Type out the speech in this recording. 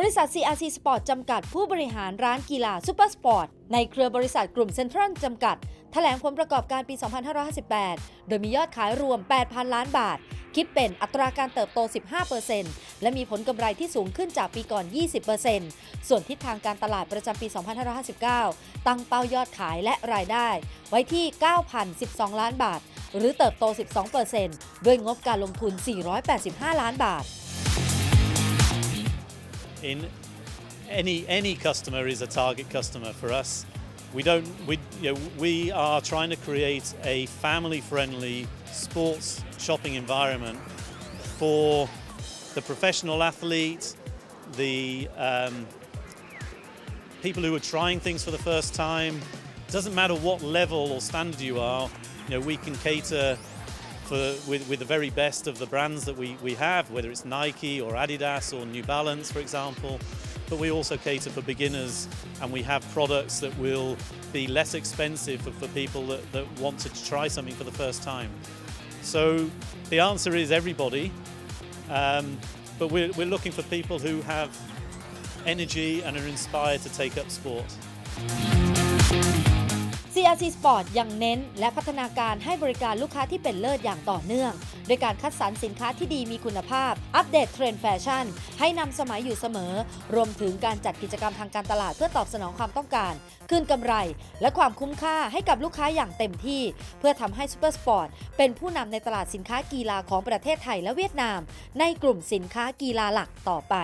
บริษัท CRC Sport จำกัดผู้บริหารร้านกีฬาซูเปอร์สปอร์ตในเครือบริษัทกลุ่มเซ็นทรัลจำกัด แถลงผลประกอบการปี 2558 โดยมียอดขายรวม 8,000 ล้านบาท คิดเป็นอัตราการเติบโต 15%และมีผลกำไรที่สูงขึ้นจากปีก่อน 20%ส่วนทิศทางการตลาดประจำปี 2559 ตั้งเป้ายอดขายและรายได้ ไว้ที่ 9,012 ล้านบาท หรือเติบโต 12%ด้วยงบการลงทุน 485 ล้านบาท in any any customer is a target customer for us. We don't we you know, we are trying to create a family friendly sports shopping environment for the professional athlete, the um, people who are trying things for the first time. It doesn't matter what level or standard you are, you know, we can cater for with, with the very best of the brands that we, we have, whether it's Nike or Adidas or New Balance, for example. But we also cater for beginners and we have products that will be less expensive for, for people that, that want to try something for the first time. So the answer is everybody, um, but we're, we're looking for people who have energy and are inspired to take up sport. CRC Sport ยังเน้น และพัฒนาการให้บริการลูกค้าที่เป็นเลิศอย่างต่อเนื่อง โดยการคัดสรรสินค้าที่ดีมีคุณภาพ อัปเดตเทรนด์แฟชั่น ให้นำสมัยอยู่เสมอ รวมถึงการจัดกิจกรรมทางการตลาดเพื่อตอบสนองความต้องการ คืนกำไร และความคุ้มค่าให้กับลูกค้าอย่างเต็มที่ เพื่อทำให้ซูเปอร์สปอร์ตเป็นผู้นำในตลาดสินค้ากีฬาของประเทศไทยและเวียดนาม ในกลุ่มสินค้ากีฬาหลักต่อไป